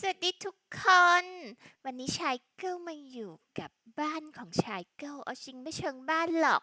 สวัสดีทุกคน วันนี้ชายเกิลมาอยู่กับบ้านของชายเกิลเอาจริงไม่เชิงบ้านหรอก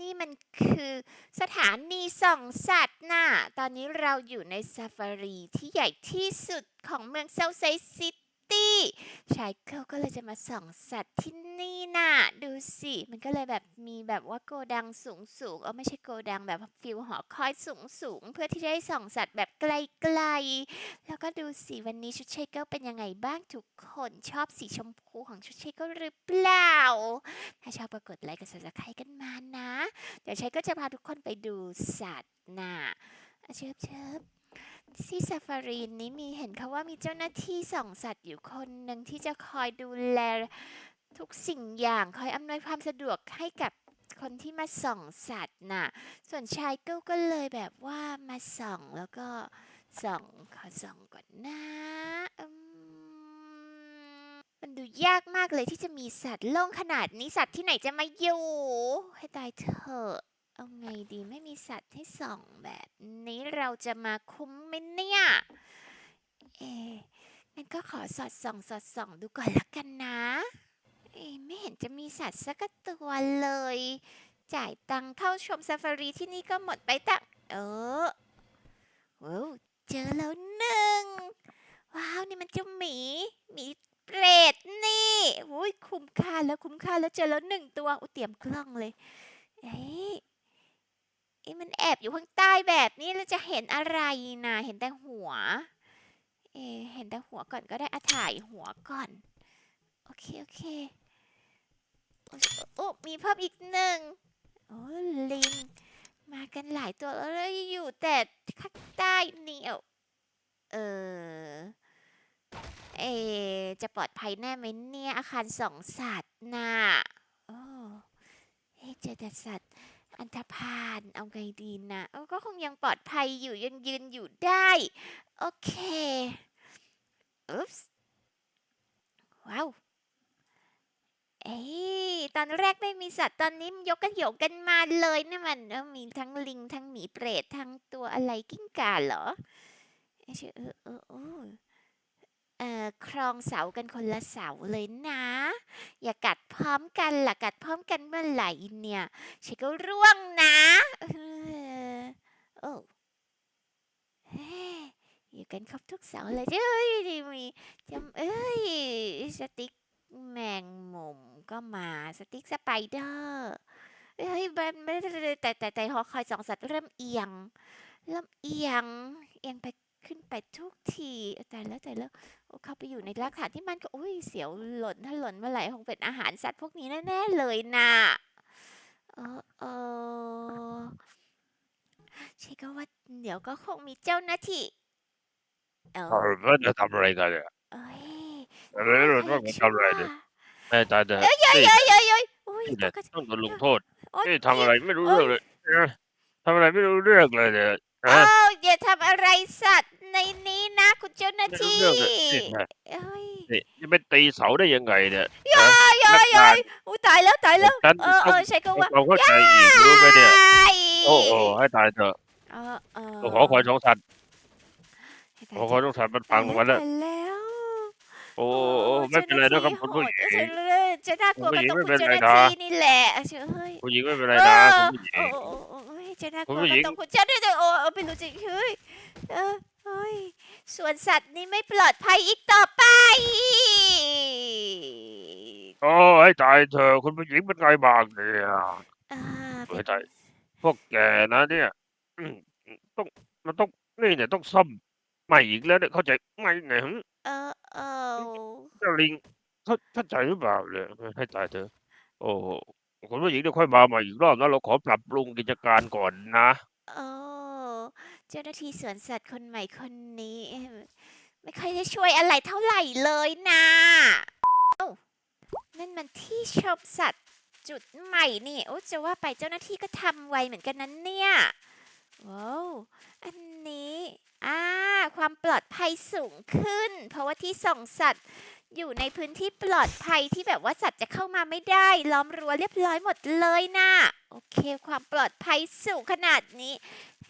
นี่มันคือสถานีส่องสัตว์น่ะ ตอนนี้เราอยู่ในซาฟารีที่ใหญ่ที่สุดของเมืองเซาท์ไซซิตี้ ชายเกิลก็เลยจะมาส่องสัตว์ที่นี่น่ะ สิ มันก็เลยแบบมีแบบว่าโกดังสูงสูงเออไม่ใช่โกดังแบบฟิลหอคอยสูงสูงเพื่อที่จะได้ส่องสัตว์แบบไกลๆ แล้วก็ดูสิวันนี้ชุดเชคเกิลเป็นยังไงบ้างทุกคนชอบสีชมพูของชุดเชคเกิลหรือเปล่า ถ้าชอบก็กดไลค์กดซับสไครกันมานะ เดี๋ยวเชคก็จะพาทุกคนไปดูสัตว์นะอะเชิบเชิบที่ซาฟารีนี้มีเห็นเขาว่ามีเจ้าหน้าที่ส่องสัตว์อยู่คนหนึ่งที่จะคอยดูแล ทุกสิ่งอย่างคอยอำนวยความสะดวกให้กับคนที่มาส่องสัตว์น่ะ ส่วนชายเกิลก็เลยแบบว่ามาส่องแล้วก็ส่องขอส่องก่อนนะมันดูยากมากเลยที่จะมีสัตว์โล่งขนาดนี้สัตว์ที่ไหนจะมาอยู่ ให้ตายเถอะเอาไงดีไม่มีสัตว์ให้ส่องแบบนี้เราจะมาคุ้มไหมเนี่ย เอ๊งั้นก็ขอสอดส่องสอดส่องดูก่อนละกันนะ เอ๊ะไม่เห็นจะมีสัตว์สักตัวเลย จ่ายตังเข้าชมซาฟารีที่นี่ก็หมดไปตั้งเออว้าวเจอแล้วหนึ่ง ว้าว นี่มันเจ้าหมีหมีเปรตนี่อุ้ยคุ้มค่าแล้วคุ้มค่าแล้วเจอแล้วหนึ่งตัวอุเตรียมกล้องเลยเอ้ยเอ้มันแอบอยู่ข้างใต้แบบนี้แล้วจะเห็นอะไรนะเห็นแต่หัว เอเห็นแต่หัวก่อนก็ได้อะถ่ายหัวก่อน โอเค โอเค โอ้มีเพิ่มอีกหนึ่งโอ้ลิง มากันหลายตัวแล้วแล้วอยู่แต่ข้างใต้นี่เออเออเอจะปลอดภัยแน่ไหมเนี่ยอาคารสองสัตว์น่ะโอ้เอ๊ะเจอแต่สัตว์อันธพาลเอาไงดีนะก็คงยังปลอดภัยอยู่ยังยืนอยู่ได้ โอเคอุ๊ปส์ว้าว เอ้ย ตอนแรกไม่มีสัตว์ตอนนี้ยกกันโยกกันมาเลยนี่มันมีทั้งลิงทั้งหมีเปรตทั้งตัวอะไรกิ้งก่าเหรอเอ้ยเออเออเออเออครองเสากันคนละเสาเลยนะ อย่ากัดพร้อมกันล่ะกัดพร้อมกันเมื่อไหร่เนี่ยฉันก็ร่วงนะเออโอ้เฮ้ยอยู่กันครบทุกเสาเลยเอ้ดีมีจำเอ้ยสติ๊กแมงมุม ก็มาสติ๊กสไปเดอร์เฮ้ยมันไม่ได้แต่แต่แต่หอคอยสองสัตว์เริ่มเอียง เริ่มเอียง เอียงไปขึ้นไปทุกทีแต่แล้วแต่แล้วโอ้เข้าไปอยู่ในรักฐานที่มันก็อุ้ยเสียวหล่นถ้าหล่นเมื่อไหร่คงเป็นอาหารสัตว์พวกนี้แน่ๆเลยนะเออเออใช่ก็ว่าเดี๋ยวก็คงมีเจ้าหน้าที่เออเออแล้วจะทำอะไรกันเนี่ยเอ้ยแล้วเราต้องมาทำอะไรเนี่ย แม่ตายเถอะเอ้ยเอ้ยนี่เอ้ยเอ้ยเอ้ยอุ้ยนี่ตแหละกใจต้องโดนลงโทษโอ๊ย นี่ทำอะไรไม่รู้เรื่องเลยนะทำอะไรไม่รู้เรื่องเลยเนี่ยเอ้านะอย่าทำอะไรสัตว์ในนี้นะ คุณเจ้าหน้าไม่รู้ที่เรื่องเลยนี่นะ เอ้ยนี่จะไปตีเสาได้ยังไงเนี่ยเอ้ยเอ้ยเอ้ยอุ้ยตายแล้วตายแล้ว ฉันเออเอต้องอใช่ก็ว่าเราเข้าใจอีกรู้ไหมเนี่ยอ้ายโอ้โหให้ตายเถอะเออเออขอคอยสองสัตว์ให้ตายขอคอยสองสัตว์มันพังลงมาแล้ว ตายแล้ว โอ้โอ้ไม่เป็นไรนะครับคุณผู้หญิงเจ้าหน้าที่โหดจะน่ากลัวกับตรงคุณผู้คุณหญิงไม่เจ้าเป็นไรนะหน้าที่นี่แหละเฮ้ยผู้หญิงไม่เป็นไรเอนะอคุณผู้หญิโอ้งโอ้โอ้โอ้ยจะน่ากคุณลัวผู้หญิกับงตรงคุณเจ้าหน้าที่โอ้เออไม่รู้จริงเฮ้ยเออเฮ้ยส่วนสัตว์นี่ไม่ปลอดภัยอีกต่อไปโอ้ให้ตายเถอะคุณผู้หญิงเป็นไงบ้างเนี่ยอ่าเฮ้ยตายพวกแกนะเนี่ยอืมต้องมันต้องนี่เนี่ยต้องซ่อมใหม่อีกแล้วเนี่ยเข้าใจไหมเนี่ยหึเออเออ เจ้าลิงเข้าเข้าใจหรือเปล่าเนี่ยให้ตายเถอะ โอ้โหคุณผู้หญิงเดี๋ยวค่อยมาใหม่อีกรอบนะเราขอปรับปรุงกิจการก่อนนะ โอ้เจ้าหน้าที่สวนสัตว์คนใหม่คนนี้ ไม่ค่อยได้ช่วยอะไรเท่าไหร่เลยนะเอ้านั่นมันที่ชมสัตว์จุดใหม่นี่โอ้จะว่าไปเจ้าหน้าที่ก็ทำไวเหมือนกันนั้นเนี่ยว้าวอันนี้อ่าความปลอดภัยสูงขึ้น เพราะว่าที่ส่องสัตว์ อยู่ในพื้นที่ปลอดภัยที่แบบว่าสัตว์จะเข้ามาไม่ได้ ล้อมรั้วเรียบร้อยหมดเลยนะโอเค ความปลอดภัยสูงขนาดนี้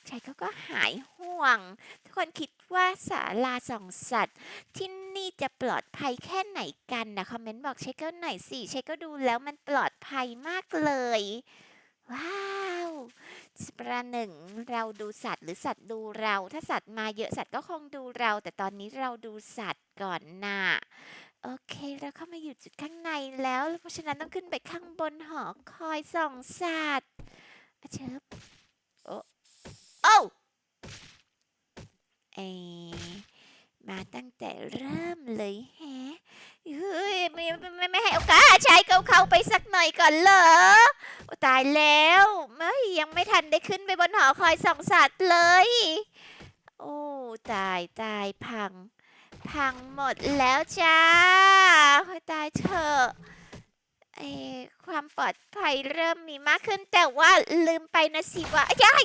ชายเขาก็หายห่วง ทุกคนคิดว่าศาลาส่องสัตว์ ที่นี่จะปลอดภัยแค่ไหนกันนะคอมเมนต์บอกเชคเกิลหน่อยสิเชคก็ดูแล้วมันปลอดภัยมากเลย ว้าวประหนึ่งเราดูสัตว์หรือสัตว์ดูเรา ถ้าสัตว์มาเยอะสัตว์ก็คงดูเรา แต่ตอนนี้เราดูสัตว์ก่อนน่ะ โอเคเราเข้ามาอยู่จุดข้างในแล้ว เพราะฉะนั้นต้องขึ้นไปข้างบนหอคอยส่องสัตว์เชิบโอ้โอ้เอะมาตั้งแต่เริ่มเลยแฮะเฮ้ยไม่ไม่ไม่ให้โอกาสใช้เขาเข้าไปสักหน่อยก่อนเหรอตายแล้วไม่ยังไม่ทันได้ขึ้นไปบนหอคอยส่องสัตว์เลย โอ้ตายตายพัง พังหมดแล้วจ้าโอ้ยตายเถอะเอความปลอดภัยเริ่มมีมากขึ้นแต่ว่าลืมไปนะสิว่าอ้าย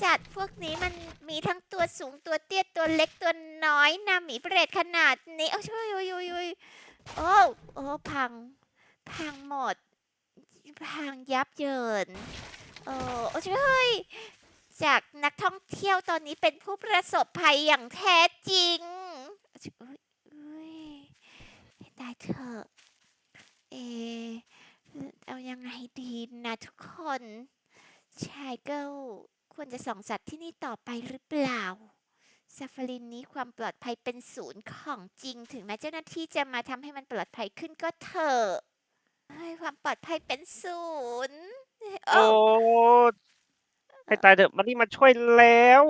สัตว์พวกนี้มันมีทั้งตัวสูงตัวเตี้ยตัวเล็กตัวน้อยนะหมีเปรตขนาดนี้โอ้ยโอ้ยโอ้ยโอ้ยโอ้โอ้พัง พังหมด พังยับเยินโอ้โอ้ยเฮ้ยจากนักท่องเที่ยวตอนนี้เป็นผู้ประสบภัยอย่างแท้จริง อุ๊ยอุ๊ยให้ตายเถอะเอะเอายังไงดีนะทุกคนชายเกิลควรจะส่องสัตว์ที่นี่ต่อไปหรือเปล่าซาฟารินนี้ความปลอดภัยเป็นศูนย์ของจริง ถึงแม้เจ้าหน้าที่จะมาทำให้มันปลอดภัยขึ้นก็เถอะเฮ้ความปลอดภัยเป็นศูนย์โอ้โอ้ให้ตายเถอะมันนี่มาช่วยแล้ว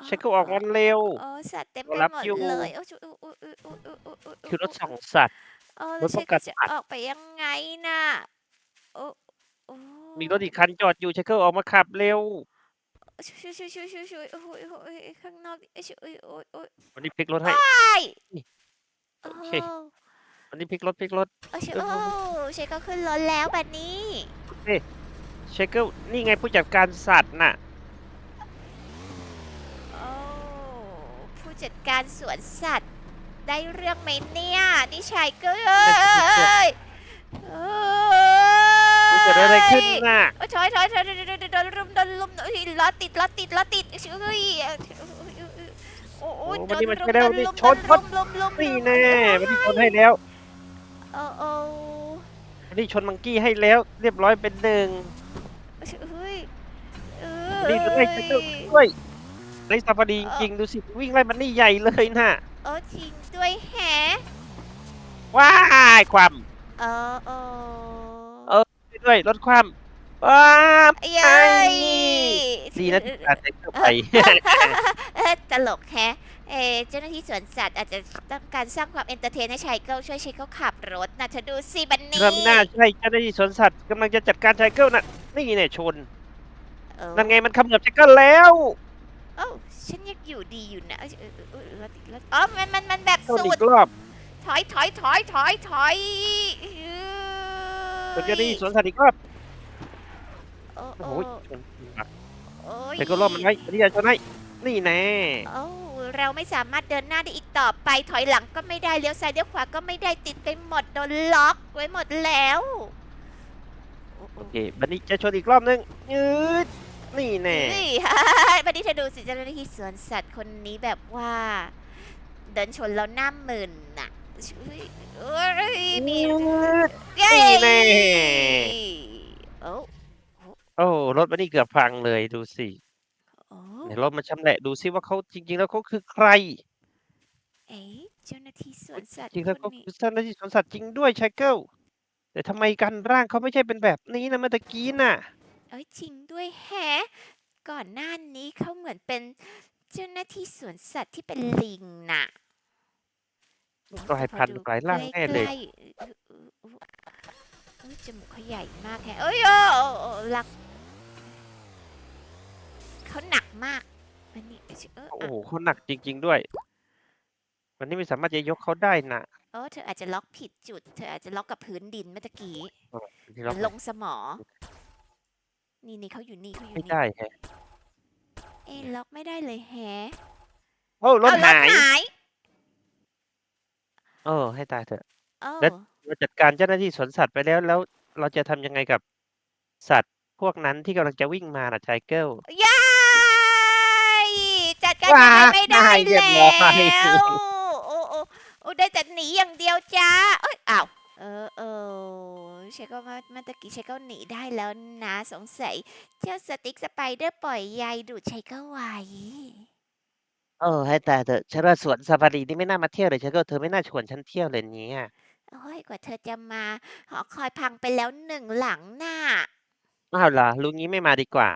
อ๋อฉันก็ออกมันเร็ว โอ้สัตว์เต็มไปหมดเลยโอ้ยอุ๊ยอุ๊ยอุ๊อุ๊อุ๊อุ๊อคือรถสองสัตว์รแล้วถปฉัระกาศจะออกไปยังไงน่ะมีรถอีกคันจอดอยู่ฉันก็ออกมาขับเร็ว ชุยชุยชุยยชุยโอ้ยโอ้ยข้างนอกชุยโอ้ยโอ้ยโอ้ยวันนี้พลิกรถให้โอเค วันนี้พลิกรถพลิกรถ โอ้ชุยโอ้ฉันก็ขึ้นรถแล้วแบบนี้เฮ้ชคเกิลนี่ไงผู้จัดการสัตว์น่ะ จัดการสวนสัตว์ ได้เรื่องไหมเนี่ยนี่ชายก็เอ้ยเอ้ยมันเกิดอะไรขึ้นน่ะโอ้ยถอยถอยถอยโดนโดนโดนรุมโดนรุมเฮ้ยล้อติดล้อติดล้อติดเฮ้ยโอ้โหโอ้โดวันนนี้รุมามช่วยแล้วโดนนี่รุมชโดนนชรุนมรุมรุมนี่แน่วันนี้ชนให้แล้วโอ้โอ้วันนี้ชนมังกี้ให้แล้ว เรียบร้อยเป็นหนึ่งเฮ้ยเอวันนี้จะได้เช็คเกิลด้วย ในซาฟารีจริงๆดูสิวิ่งไล่มันนี่ใหญ่เลยน่ะโอ้จริงด้วยแฮะว้ายความเออโอ้เออด้วยรถความว้าเย้ยดีนะที่การเช็คเกิลไปเออตลกแฮะเออเจ้าหน้าที่สวนสัตว์อาจจะต้องการสร้างความเอนเตอร์เทนให้ชายเกิลช่วยชายเกิลขับรถนะเธอดูสิบันนี่เริ่มน่าใช่เจ้าหน้าที่สวนสัตว์กำลังจะจัดการไชเกิลน่ะนี่เนี่ยชนเออนั่นไงมันขมือบไชเกิลแล้ว โอ้ฉันยังอยู่ดีอยู่นะเอ้ยเออเออเออรถติดรถอ๋อมันมันมันแบบชนสูอีดกรอบถอยถอยถอยถอยถอยชนเจ้าหน้าที่สวนสัตว์อีกรอบโอ้โอ้โอ้โหชนหนักโอ้ยไชเกิลรอบมันไว้อันนี้จะชนให้นี่แน่โอ้เราไม่สามารถเดินหน้าได้อีกต่อไปถอยหลังก็ไม่ได้เลี้ยวซ้ายเลี้ยวขวาก็ไม่ได้ติดไปหมดโดนล็อกไว้หมดแล้ว โอ้โอ้โอเคบันนี้จะชนอีกรอบนึงยืด นี่แน่เฮ้ยบันนี้เธอดูสิเจ้าหน้าที่สวนสัตว์คนนี้แบบว่า เดินชนแล้วหน้าหมื่นน่ะเฮ้ยเอ้ยมียืดเย้นี่แน่ โอ้โอ้รถบันนี้เกือบพังเลยดูสิโอ้เดี๋ยวรถมาชำแหละดูซิว่าเขาจริง ๆ แล้วเขาคือใคร เอ๊ะเจ้าหน้าที่สวนสัตว์จริงๆแล้วคเขานนี้คือเจ้าหน้าที่สวนสัตว์จริงด้วยไชเกิลแต่ทำไมกันร่างเขาไม่ใช่เป็นแบบนี้นะเมื่อตะกี้น่ะ เอ้ยจริงด้วยแฮะ ก่อนหน้านี้เขาเหมือนเป็นเจ้าหน้าที่สวนสัตว์ที่เป็นลิงน่ะกลายพันธุ์กลายร่างแน่เลย ใกๆเออเออเออเอ้ยจมูกเขาใหญ่มากแฮะเอ้ยโอ้โอ้โอ้รักเขาหนักมากอันนี้เออโอ้อะโหเขาหนักจริง ๆ ด้วยวันนี้ไม่สามารถจะยกเขาได้นะเออเธออาจจะล็อกผิดจุด เธออาจจะล็อกกับพื้นดินเมื่อตะกี้ที่เรามันลงสมอ นี่นี่เขาอยู่นี่เขาอยู่ไม่นี่ได้แฮะเอ๊ะล็อกไม่ได้เลยแฮะโอ้รถเอหายหายเออ ให้ตายเถอะ เอ้าแล้ว เราจัดการเจ้าหน้าที่สวนสัตว์ไปแล้วแล้วเราจะทำยังไงกับสัตว์พวกนั้นที่กำลังจะวิ่งมาน่ะไชเกิล ยายจัดกันยังไงไม่ได้ว้ายเรียบแล้ร้อยวโอ้โอ้โอ้ได้แต่หนีอย่างเดียวจ้าเอ้ยอ้าวเออเออ เชคก็เมื่อเมื่อตะกี้เชคก็หนีได้แล้วนะสงสัยเจ้าสติ๊กสไปเดอร์ปล่อยใยดูดเชคก็ไว้ เออ ให้ตายเถอะฉันว่าสวนซาฟารีนี่ไม่น่ามาเที่ยวเลยฉันก็เธอไม่น่าชวนฉันเที่ยวเลยเนี่ยโอ้ยกว่าเธอจะมาหอคอยพังไปแล้วหนึ่งหลังน่ะ อ้าวเหรอรู้งี้ไม่มาดีกว่า